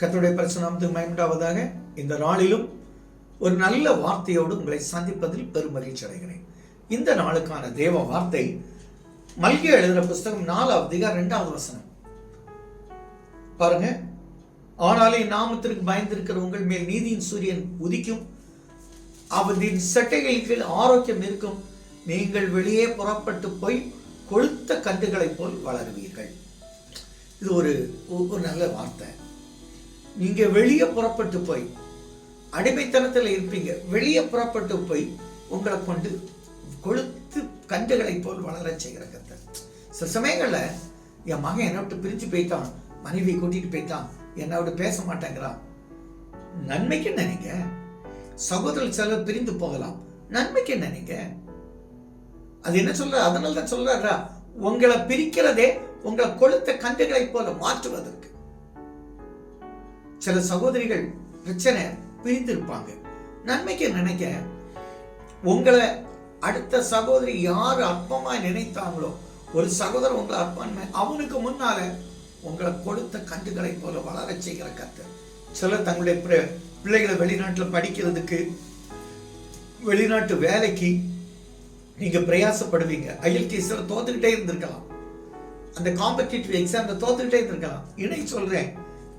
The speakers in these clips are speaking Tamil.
கர்த்தருடைய பரிசுநாமத்துக்கு மயமுண்டாவதாக இந்த நாளிலும் ஒரு நல்ல வார்த்தையோடு உங்களை சந்திப்பதில் பெரும் மகிழ்ச்சி அடைகிறேன். இந்த நாளுக்கான தேவ வார்த்தை மல்கிய எழுதுகிற புஸ்தகம் நாலாவது அதிகாரம் இரண்டாவது வசனம். பாருங்க. ஆனாலே நாமத்திற்கு பயந்திருக்கிற உங்கள் மேல் நீதியின் சூரியன் உதிக்கும். அவரின் செட்டைகளின் கீழ் ஆரோக்கியம் இருக்கும். நீங்கள் வெளியே புறப்பட்டு போய் கொழுத்த கண்டுகளைப் போல் வளருவீர்கள். இது ஒரு ஒரு நல்ல வார்த்தை. நீங்க வெளியே புறப்பட்டு போய் அடிமைத்தனத்தில் இருப்பீங்க. வெளியே புறப்பட்டு போய் உங்களை கொண்டு கொளுத்து கன்றுகளை போல் வளர செய்கிற கத்தர் சில சமயங்களில் என் மகன் என்னை விட்டு பிரிஞ்சு போயிட்டான். மனைவி கூட்டிட்டு போயிட்டான். என்னை விட்டு பேச மாட்டேங்கிறான். நன்மைக்கு நினைங்க சகோதரர் செலவு பிரிந்து போகலாம். நன்மைக்கு நினைங்க அது என்ன சொல்ற? அதனால தான் சொல்றாரா? உங்களை பிரிக்கிறதே உங்களை கொளுத்த கன்றுகளை போல மாற்றுவதற்கு. சில சகோதரிகள் பிரச்சனை பிரிந்திருப்பாங்க. நன்மைக்கு நினைக்க உங்களை அடுத்த சகோதரி யார் அற்பமாய் நினைத்தாங்களோ ஒரு சகோதரர் உங்களை அற்பன்மை அவனுக்கு முன்னால உங்களை கொடுத்த கண்டுகளை போல வளர செய்கிற கத்து சிலர் தங்களுடைய பிள்ளைகளை வெளிநாட்டில் படிக்கிறதுக்கு வெளிநாட்டு வேலைக்கு நீங்க பிரயாசப்படுவீங்க. ஐஎல்டிஎஸ்ல தோத்துக்கிட்டே இருந்திருக்கலாம். அந்த காம்படிட்டிவ் எக்ஸாம்ல தோத்துக்கிட்டே இருந்திருக்கலாம். இணை சொல்றேன்.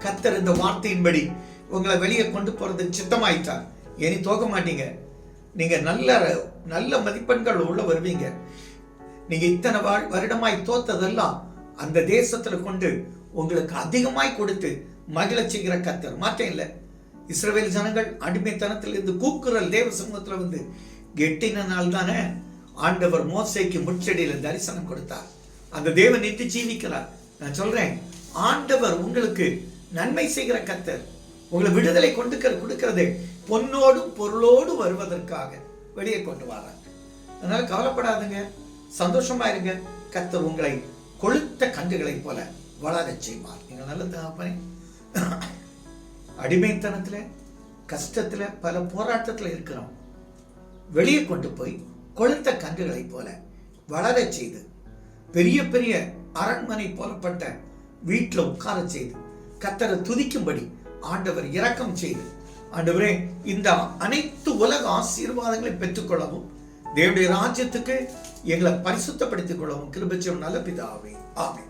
கத்தர் இந்த வார்த்தையின்படி உங்களை வெளியே கொண்டு போறதுக்கு சித்தமாயிட்டார். இனி தோக்க மாட்டீங்க. நீங்க நல்ல நல்ல மதிப்பெண்கள் உள்ள வருவீங்க. நீங்க இத்தனை வாழ் வருடமாய் தோத்ததெல்லாம் அந்த தேசத்துல கொண்டு உங்களுக்கு அதிகமாய் கொடுத்து மகிழச் செய்கிற கத்தர். மாற்றம் இல்லை. இஸ்ரவேல் ஜனங்கள் அடிமைத்தனத்தில் இருந்து கூக்குரல் தேவ சமூகத்தில் வந்து கெட்டின நாள் தானே ஆண்டவர் மோசைக்கு முச்செடியில் தரிசனம் கொடுத்தார். அந்த தேவன் நின்று ஜீவிக்கிறார். நான் சொல்றேன் ஆண்டவர் உங்களுக்கு நன்மை செய்கிற கத்தர் உங்களை விடுதலை கொண்டு கொடுக்கிறது. பொன்னோடும் பொருளோடு வருவதற்காக வெளியே கொண்டு வராங்க அதனால கவலைப்படாதுங்க. சந்தோஷமா இருங்க. கத்தர் உங்களை கொளுத்த கண்டுகளைப் போல வளரச் செய்வார். நீங்கள் நல்ல தகப்பனே. அடிமைத்தனத்துல கஷ்டத்துல பல போராட்டத்துல இருக்கிறோம் வெளியே கொண்டு போய் கொளுத்த கன்றுகளைப் போல வளரச் செய்து பெரிய பெரிய அரண்மனை போலப்பட்ட வீட்டில் உட்கார செய்து கத்தரை துதிக்கும்படி ஆண்டவர் இரக்கம் செய்து. ஆண்டவரே இந்த அனைத்து உலக ஆசீர்வாதங்களை பெற்றுக்கொள்ளவும் தேவடைய ராஜ்யத்துக்கு எங்களை பரிசுத்தப்படுத்திக் கொள்ளவும் கிருபச்சம் நல்ல பிதாவே. ஆமே